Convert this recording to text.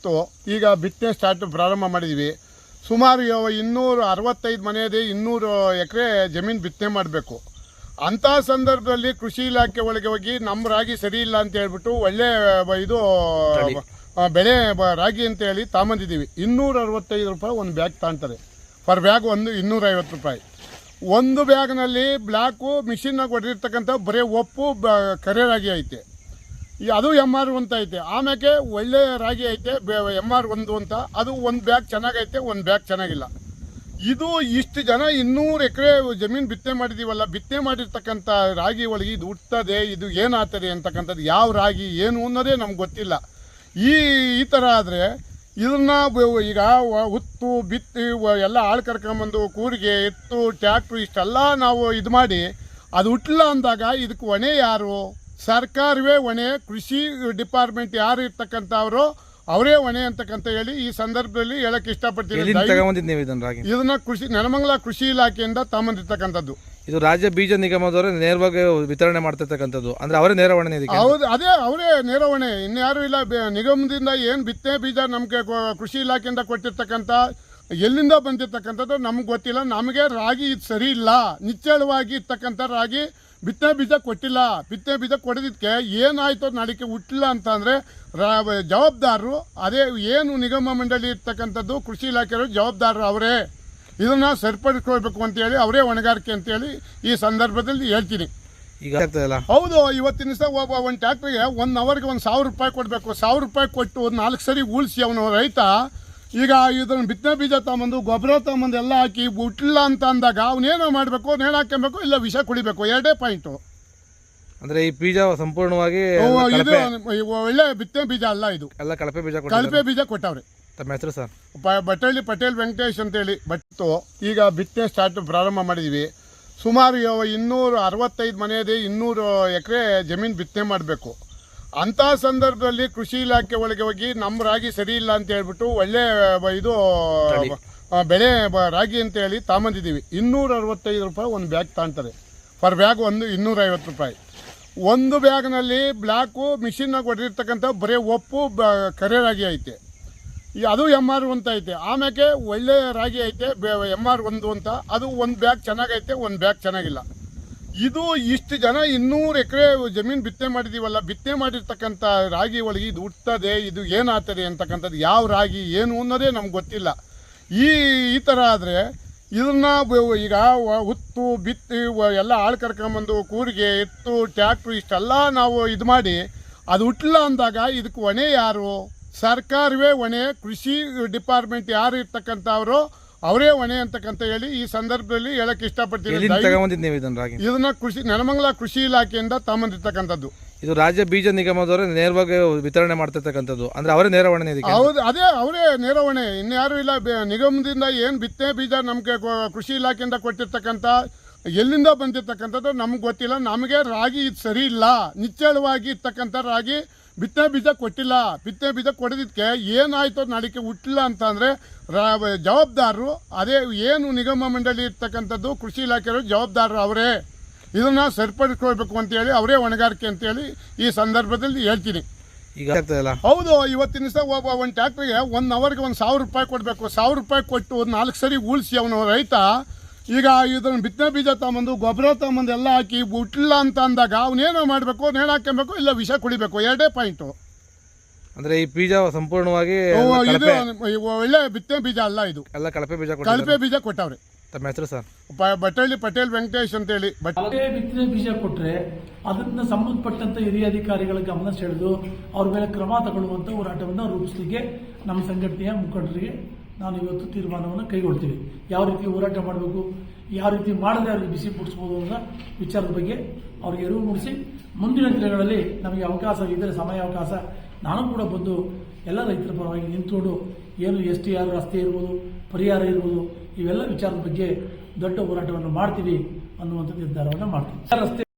ಇತ್ತು ಈಗ ಬಿತ್ತನೆ ಸ್ಟಾರ್ಟ್ ಪ್ರಾರಂಭ ಮಾಡಿದ್ದೀವಿ ಸುಮಾರು ಇನ್ನೂರು ಅರವತ್ತೈದು ಮನೆಯದೇ ಇನ್ನೂರು ಎಕರೆ ಜಮೀನು ಬಿತ್ತನೆ ಮಾಡಬೇಕು. ಅಂಥ ಸಂದರ್ಭದಲ್ಲಿ ಕೃಷಿ ಇಲಾಖೆ ಒಳಗೆ ಹೋಗಿ ನಮ್ಮ ರಾಗಿ ಸರಿ ಇಲ್ಲ ಅಂತ ಹೇಳ್ಬಿಟ್ಟು ಒಳ್ಳೆ ಬ- ಇದು ಬೆಳೆ ಬ- ರಾಗಿ ಅಂತ ಹೇಳಿ ತಾಮಂದಿದ್ದೀವಿ ಇನ್ನೂರ ಅರವತ್ತೈದು ರೂಪಾಯಿ ಒಂದು ಬ್ಯಾಗ್ ತಾಂತಾರೆ. ಪರ್ ಬ್ಯಾಗ್ ಒಂದು ಇನ್ನೂರೈವತ್ತು ರೂಪಾಯಿ. ಒಂದು ಬ್ಯಾಗ್ನಲ್ಲಿ ಬ್ಲ್ಯಾಕು ಮಿಷಿನ್ನಾಗ ಹೊಡೆದಿರ್ತಕ್ಕಂಥ ಬರೀ ಒಪ್ಪು ಬ ಕರೆ ರಾಗಿ ಐತೆ. ಈ ಅದು ಎಂ ಆರ್ ಅಂತ ಐತೆ. ಆಮ್ಯಾಕೆ ಒಳ್ಳೆಯ ರಾಗಿ ಐತೆ ಎಂ ಆರ್ ಒಂದು ಅಂತ. ಅದು ಒಂದು ಬ್ಯಾಗ್ ಚೆನ್ನಾಗೈತೆ, ಒಂದು ಬ್ಯಾಗ್ ಚೆನ್ನಾಗಿಲ್ಲ. ಇದು ಇಷ್ಟು ಜನ ಇನ್ನೂರು ಎಕರೆ ಜಮೀನು ಬಿತ್ತನೆ ಮಾಡಿದ್ದೀವಲ್ಲ ಬಿತ್ತನೆ ಮಾಡಿರ್ತಕ್ಕಂಥ ರಾಗಿ ಒಳಗೆ ಇದು ಹುಟ್ಟದೆ, ಇದು ಏನಾಗ್ತದೆ ಅಂತಕ್ಕಂಥದ್ದು ಯಾವ ರಾಗಿ, ಏನು ಅನ್ನೋದೇ ನಮ್ಗೆ ಗೊತ್ತಿಲ್ಲ. ಈ ಈ ಥರ ಆದರೆ ಇದನ್ನ ಈಗ ಉತ್ತು ಬಿತ್ತಿ ಎಲ್ಲ ಆಳು ಕರ್ಕೊಂಬಂದು ಕೂರಿಗೆ ಎತ್ತು ಟ್ಯಾಕ್ಟ್ರು ಇಷ್ಟೆಲ್ಲ ನಾವು ಇದು ಮಾಡಿ, ಅದು ಹುಟ್ಟಲ್ಲ ಅಂದಾಗ ಇದಕ್ಕೆ ಹೊಣೆ ಯಾರು? ಸರ್ಕಾರವೇ ಹೊಣೆ ಕೃಷಿ ಡಿಪಾರ್ಟ್ಮೆಂಟ್ ಯಾರು ಇರ್ತಕ್ಕಂಥವರು ಅವರೇ ಹೊಣೆ ಅಂತಕ್ಕಂತ ಹೇಳಿ ಈ ಸಂದರ್ಭದಲ್ಲಿ ಹೇಳಕ್ ಇಷ್ಟಪಡ್ತೀನಿ. ನೀವು ಇದನ್ನ ರಾಗಿ? ಇದನ್ನ ಕೃಷಿ ನೆಲಮಂಗಲ ಕೃಷಿ ಇಲಾಖೆಯಿಂದ ತಮ್ಮಂದಿರ್ತಕ್ಕಂಥದ್ದು. ಇದು ರಾಜ್ಯ ಬೀಜ ನಿಗಮದವರು ನೇರವಾಗಿ ವಿತರಣೆ ಮಾಡ್ತಿರ್ತಕ್ಕಂಥದ್ದು. ಅಂದ್ರೆ ಅವರೇ ನೇರ ಹೊಣೆ ಇದಕ್ಕೆ? ಹೌದು ಅದೇ ಅವರೇ ನೇರವಣೆ ಇನ್ಯಾರು ಇಲ್ಲ ನಿಗಮದಿಂದ ಏನು ಬಿತ್ತನೆ ಬೀಜ ನಮಗೆ ಕೃಷಿ ಇಲಾಖೆಯಿಂದ ಕೊಟ್ಟಿರ್ತಕ್ಕಂಥ ಎಲ್ಲಿಂದ ಬಂದಿರ್ತಕ್ಕಂಥದ್ದು ನಮ್ಗೆ ಗೊತ್ತಿಲ್ಲ. ನಮಗೆ ರಾಗಿ ಇದು ಸರಿ ಇಲ್ಲ. ನಿಚ್ಚಳವಾಗಿ ಇರ್ತಕ್ಕಂಥ ರಾಗಿ ಬಿತ್ತನೆ ಬೀಜ ಕೊಟ್ಟಿಲ್ಲ. ಬಿತ್ತನೆ ಬೀಜ ಕೊಡೋದಕ್ಕೆ ಏನಾಯ್ತು ನಾಳಿಕೆ ಹುಟ್ಟಿಲ್ಲ ಅಂತಂದರೆ ಜವಾಬ್ದಾರರು ಅದೇ ಏನು ನಿಗಮ ಮಂಡಳಿ ಇರ್ತಕ್ಕಂಥದ್ದು ಕೃಷಿ ಇಲಾಖೆಯವರು ಜವಾಬ್ದಾರರು ಅವರೇ. ಇದನ್ನು ಸರಿಪಡಿಸ್ಕೊಳ್ಬೇಕು ಅಂತೇಳಿ ಅವರೇ ಹೊಣೆಗಾರಿಕೆ ಅಂತೇಳಿ ಈ ಸಂದರ್ಭದಲ್ಲಿ ಹೇಳ್ತೀನಿ. ಈಗ ಹೌದು ಇವತ್ತಿನ ದಿವಸ ಒಬ್ಬ ಒಂದು ಟ್ಯಾಕ್ಟ್ರಿಗೆ ಒಂದು ಅವರ್ಗೆ ಒಂದು ಸಾವಿರ ರೂಪಾಯಿ ಕೊಡಬೇಕು. ಸಾವಿರ ರೂಪಾಯಿ ಕೊಟ್ಟು ಒಂದು ನಾಲ್ಕು ಸರಿ ಉಳಿಸಿ ಅವನು ರೈತ. ಈಗ ಇದನ್ನು ಬಿತ್ತನೆ ಬೀಜ ತಗೊಂಬಂದು ಗೊಬ್ಬರ ತಗೊಂಬಂದು ಎಲ್ಲ ಹಾಕಿ ಬಿಟ್ಲಿಲ್ಲ ಅಂತ ಅಂದಾಗ ಅವನೇನೋ ಮಾಡಬೇಕು ನೇಣು ಹಾಕ್ಕೊಬೇಕು ಇಲ್ಲ ವಿಷ ಕುಡಿಬೇಕು ಎರಡೇ ಪಾಯಿಂಟು ಅಂದ್ರೆ ಈ ಬೀಜ ಸಂಪೂರ್ಣವಾಗಿ ಇದು ಒಳ್ಳೆ ಬಿತ್ತನೆ ಬೀಜ ಅಲ್ಲ ಇದು. ಎಲ್ಲ ಕಳಪೆ ಬೀಜ ಕಳಪೆ ಬೀಜ ಕೊಟ್ಟವ್ರೆ. ತಮ್ಮ ಹೆಸರು ಸರ್? ಬಟ್ಟಳ್ಳಿ ಪಟೇಲ್ ವೆಂಕಟೇಶ್ ಅಂತೇಳಿ ಬಟ್ಟು ಈಗ ಬಿತ್ತನೆ ಸ್ಟಾರ್ಟ್ ಪ್ರಾರಂಭ ಮಾಡಿದ್ವಿ. ಸುಮಾರು ಇನ್ನೂರು ಅರವತ್ತೈದು ಮನೆಯದೇ ಇನ್ನೂರು ಎಕರೆ ಜಮೀನು ಬಿತ್ತನೆ ಮಾಡಬೇಕು. ಅಂಥ ಸಂದರ್ಭದಲ್ಲಿ ಕೃಷಿ ಇಲಾಖೆ ಒಳಗೆ ಹೋಗಿ ನಮ್ಮ ರಾಗಿ ಸರಿ ಇಲ್ಲ ಅಂತ ಹೇಳ್ಬಿಟ್ಟು ಒಳ್ಳೆ ಬ- ಇದು ಬೆಳೆ ಬ- ರಾಗಿ ಅಂತ ಹೇಳಿ ತಾಂಬಂದಿದ್ದೀವಿ ಇನ್ನೂರ ಅರವತ್ತೈದು ರೂಪಾಯಿ ಒಂದು ಬ್ಯಾಗ್ ತಾಂತಾರೆ. ಪರ್ ಬ್ಯಾಗ್ ಒಂದು ಇನ್ನೂರೈವತ್ತು ರೂಪಾಯಿ. ಒಂದು ಬ್ಯಾಗ್ನಲ್ಲಿ ಬ್ಲ್ಯಾಕು ಮಿಷಿನ್ನಾಗ ಹೊಡೆದಿರ್ತಕ್ಕಂಥ ಬರೀ ಒಪ್ಪು ಬ ಕರೆ ರಾಗಿ ಐತೆ. ಅದು ಎಂ ಆರ್ ಅಂತ ಐತೆ. ಆಮ್ಯಾಕೆ ಒಳ್ಳೆ ರಾಗಿ ಐತೆ ಎಂ ಆರ್ ಒಂದು ಅಂತ. ಅದು ಒಂದು ಬ್ಯಾಗ್ ಚೆನ್ನಾಗೈತೆ ಒಂದು ಬ್ಯಾಗ್ ಚೆನ್ನಾಗಿಲ್ಲ. ಇದು ಇಷ್ಟು ಜನ ಇನ್ನೂರು ಎಕರೆ ಜಮೀನು ಬಿತ್ತನೆ ಮಾಡಿದೀವಲ್ಲ, ಬಿತ್ತನೆ ಮಾಡಿರ್ತಕ್ಕಂಥ ರಾಗಿ ಒಳಗೆ ಇದು ಹುಟ್ಟದೆ, ಇದು ಏನಾಗ್ತದೆ ಅಂತಕ್ಕಂಥದ್ದು ಯಾವ ರಾಗಿ, ಏನು ಅನ್ನೋದೇ ನಮ್ಗೆ ಗೊತ್ತಿಲ್ಲ. ಈ ಈ ಥರ ಆದರೆ ಇದನ್ನ ಈಗ ಹುತ್ತು, ಬಿತ್ತಿ ಎಲ್ಲ ಆಳು ಕರ್ಕೊಂಬಂದು ಕೂರಿಗೆ ಎತ್ತು ಟ್ಯಾಕ್ಟ್ರು ಇಷ್ಟೆಲ್ಲ ನಾವು ಇದು ಮಾಡಿ, ಅದು ಹುಟ್ಟಲ್ಲ ಅಂದಾಗ ಇದಕ್ಕೆ ಹೊಣೆ ಯಾರು? ಸರ್ಕಾರವೇ ಹೊಣೆ, ಕೃಷಿ ಡಿಪಾರ್ಟ್ಮೆಂಟ್ ಯಾರು ಇರ್ತಕ್ಕಂಥವ್ರು? ಅವರೇ ಹೊಣೆ ಅಂತಕ್ಕಂತ ಹೇಳಿ ಈ ಸಂದರ್ಭದಲ್ಲಿ ಹೇಳಕ್ ಇಷ್ಟಪಡ್ತೀನಿ. ಎಲ್ಲಿಂದ ದಯ- ತಗೊಂಬಂದಿದ್ದು ನೀವು ಇದನ್ನ ರಾಗಿ? ಇದನ್ನ ಕೃಷಿ ನೆಲಮಂಗಲ ಕೃಷಿ ಇಲಾಖೆಯಿಂದ ತಗೊಂಬಂದಿರ್ತಕ್ಕಂಥದ್ದು ಇದು ರಾಜ್ಯ ಬೀಜ ನಿಗಮದವರು ನೇರವಾಗಿ ವಿತರಣೆ ಮಾಡ್ತಿರ್ತಕ್ಕಂಥದ್ದು. ಅಂದ್ರೆ ಅವರೇ ನೇರ ಹೊಣೆ ಇದಕ್ಕೆ? ಹೌದು ಅದೇ ಅವರೇ ನೇರವಣೆ ಇನ್ಯಾರು ಇಲ್ಲ ಬೆ- ನಿಗಮದಿಂದ ಏನು ಬಿತ್ತನೆ ಬೀಜ ನಮಗೆ ಕೃಷಿ ಇಲಾಖೆಯಿಂದ ಕೊಟ್ಟಿರ್ತಕ್ಕಂಥ ಎಲ್ಲಿಂದ ಬಂದಿರ್ತಕ್ಕಂಥದ್ದು ನಮ್ಗೆ ಗೊತ್ತಿಲ್ಲ. ನಮಗೆ ರಾಗಿ ಇದು ಸರಿ ಇಲ್ಲ. ನಿಚ್ಚಳವಾಗಿ ಇರ್ತಕ್ಕಂಥ ರಾಗಿ ಬಿತ್ತನೆ ಬೀಜ ಕೊಟ್ಟಿಲ್ಲ ಬಿತ್ತನೆ ಬೀಜ ಕೊಡೋದಕ್ಕೆ ಏನಾಯ್ತು ನಾಳಿಕೆ ಹುಟ್ಟಿಲ್ಲ ಅಂತಂದರೆ ಜವಾಬ್ದಾರರು ಅದೇ ಏನು ನಿಗಮ ಮಂಡಳಿ ಇರ್ತಕ್ಕಂಥದ್ದು ಕೃಷಿ ಇಲಾಖೆಯವರು ಜವಾಬ್ದಾರರು ಅವರೇ. ಇದನ್ನು ಸರಿಪಡಿಸ್ಕೊಳ್ಬೇಕು ಅಂತೇಳಿ ಅವರೇ ಹೊಣೆಗಾರಿಕೆ ಅಂತೇಳಿ ಈ ಸಂದರ್ಭದಲ್ಲಿ ಹೇಳ್ತೀನಿ. ಈಗ ಹೌದು ಇವತ್ತಿನ ದಿವಸ ಒಬ್ಬ ಒಂದು ಟ್ಯಾಕ್ಟ್ರಿಗೆ ಒನ್ ಅವರ್ಗೆ ಒಂದು ಸಾವಿರ ರೂಪಾಯಿ ಕೊಡಬೇಕು. ಸಾವಿರ ರೂಪಾಯಿ ಕೊಟ್ಟು ಒಂದು ನಾಲ್ಕು ಸರಿ ಉಳಿಸಿ ಅವನು ರೈತ ಈಗ ಇದನ್ನ ಬಿತ್ತನೆ ಬೀಜ ತಗೊಂಬಂದು ಗೊಬ್ಬರ ತಗೊಂಬಂದು ಎಲ್ಲ ಹಾಕಿ ಹುಟ್ಟಿಲ್ಲ ಅಂತ ಅಂದಾಗ ಅವನೇನೋ ಮಾಡಬೇಕು ನೇಣು ಹಾಕೊಬೇಕು ಇಲ್ಲ ವಿಷ ಕುಡಿಬೇಕು ಎರಡೇ ಪಾಯಿಂಟು. ಅಂದ್ರೆ ಈ ಬೀಜ ಸಂಪೂರ್ಣವಾಗಿ ಇದು ಒಳ್ಳೆ ಬಿತ್ತನೆ ಬೀಜ ಅಲ್ಲ ಇದು. ಎಲ್ಲ ಕಳಪೆ ಬೀಜ ಕಳಪೆ ಬೀಜ ಕೊಟ್ಟವ್ರೆ. ತಮ್ಮ ಹೆಸರು ಸರ್? ಬಟೇಲಿ ಬಟ್ಟಳ್ಳಿ ಪಟೇಲ್ ವೆಂಕಟೇಶ್ ಅಂತ ಹೇಳಿ ಯಾವುದೇ ಬಿತ್ತನೆ ಬೀಜ ಕೊಟ್ಟರೆ ಅದನ್ನ ಸಂಬಂಧಪಟ್ಟಂತ ಹಿರಿಯ ಅಧಿಕಾರಿಗಳ ಗಮನ ಸೆಳೆದು ಅವ್ರ ಮೇಲೆ ಕ್ರಮ ತಗೊಳ್ಳುವಂತ ಹೋರಾಟವನ್ನು ರೂಪಿಸಲಿಕ್ಕೆ ನಮ್ಮ ಸಂಘಟನೆಯ ಮುಖಂಡರಿಗೆ ನಾನು ಇವತ್ತು ತೀರ್ಮಾನವನ್ನು ಕೈಗೊಳ್ತೀವಿ ಯಾವ ರೀತಿ ಹೋರಾಟ ಮಾಡಬೇಕು, ಯಾವ ರೀತಿ ಮಾಡಿದ್ರೆ ಅವ್ರಿಗೆ ಬಿಸಿ ಮುಟ್ಟಿಸ್ಬೋದು ಅನ್ನೋ ವಿಚಾರದ ಬಗ್ಗೆ ಅವ್ರಿಗೆ ಅರಿವು ಮೂಡಿಸಿ, ಮುಂದಿನ ದಿನಗಳಲ್ಲಿ ನಮಗೆ ಅವಕಾಶ ಇದ್ದರೆ, ಸಮಯಾವಕಾಶ, ನಾನು ಕೂಡ ಬಂದು ಎಲ್ಲ ರೈತರ ಪರವಾಗಿ ನಿಂತುಕೊಂಡು ಏನು ಎಸ್ ಟಿ ಆರ್, ರಸ್ತೆ ಇರ್ಬೋದು, ಪರಿಹಾರ ಇರ್ಬೋದು, ಇವೆಲ್ಲ ವಿಚಾರದ ಬಗ್ಗೆ ದೊಡ್ಡ ಹೋರಾಟವನ್ನು ಮಾಡ್ತೀವಿ ಅನ್ನುವಂಥ ನಿರ್ಧಾರವನ್ನು ಮಾಡ್ತೀವಿ. ರಸ್ತೆ